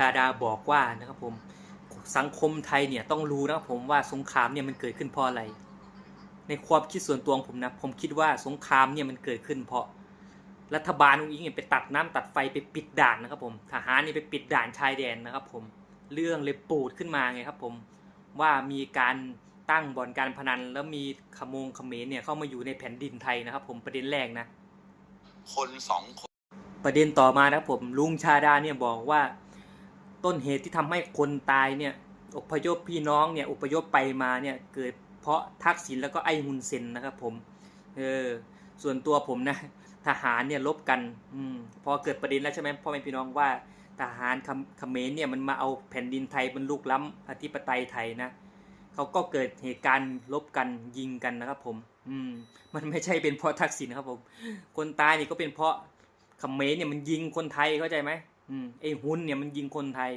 ดาดาบอกว่านะครับผมสังคมไทยเนี่ยต้องรู้นะครับผมว่าสงครามเนี่ยมันเกิดขึ้นเพราะอะไร ในความคิดส่วนตัวของผมนะผมคิดว่าสงครามเนี่ยมันเกิดขึ้นเพราะ รัฐบาลอุ้งอิงเนี่ยไปตัดน้ำตัดไฟไปปิดด่านนะครับผมทหารนี่ไปปิดด่านชายแดนนะครับผมเรื่องเลยปูดขึ้นมาไงครับผมว่ามีการตั้งบ่อนการพนัน แล้วมีขโมงเขมรเนี่ยเข้ามาอยู่ในแผ่นดินไทยนะครับ ผมประเด็นแรกนะ คนสองคนประเด็นต่อมานะครับผมลุงชาดาเนี่ยบอกว่า ต้นเหตุที่ทำให้คนตายเนี่ยอพยพพี่น้องเนี่ยอพยพไปมาเนี่ยเกิดเพราะทักษิณแล้วก็ไอ้ฮุนเซนนะครับผมเออส่วนตัวผมนะทหารเนี่ยลบกันอืมพอเกิดประเด็นแล้วใช่ไหมพ่อแม่พี่น้องว่าทหารคเขมรเนี่ยมันมาเอาแผ่นดินไทยมันลุกล้ำอธิปไตยไทยนะเขาก็เกิดเหตุการณ์ลบกันยิงกันนะครับผมอืมมันไม่ใช่เป็นเพราะทักษิณครับผม คนตายนี่ก็เป็นเพราะเขมรเนี่ยมันยิงคนไทยเข้าใจไหม อืมไอ้ฮุนเนี่ยมันยิงคนไทย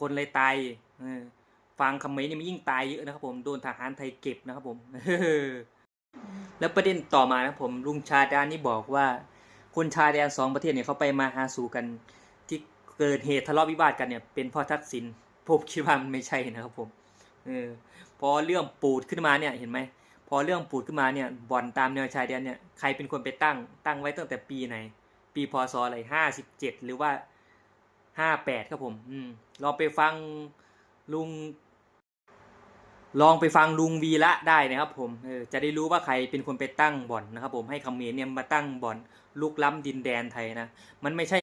คนเลยตายเออฟังคำเมรเนี่ยมันยิ่งตายเยอะนะครับ ผมโดนทหารไทยเก็บนะครับ ผมแล้วประเด็นต่อมานะผมลุงชาดานี่บอกว่า คนชายแดนสองประเทศเนี่ยเขาไปมาหาสู่กัน ที่เกิดเหตุทะเลาะวิวาทกันเนี่ย เป็นเพราะทักษิณผมคิดว่ามันไม่ใช่นะครับ ผมเออพอเรื่องปูดขึ้นมาเนี่ยเห็นไหมพอเรื่องปูดขึ้นมาเนี่ยบ่อนตามแนวชายแดนเนี่ยใครเป็นคนไปตั้งตั้งไว้ตั้งแต่ปีไหน ปีพศอะไรห้าสิบเจ็ดหรือว่า ห้าแปดครับผม อืม ลองไปฟังลุง ลองไปฟังลุงวีละได้นะครับ ผมเออจะได้รู้ว่าใครเป็นคนไปตั้งบ่อนนะครับ ผมให้คำเมนเนี่ยมาตั้งบ่อนลุกล้ำดินแดนไทยนะ มันไม่ใช่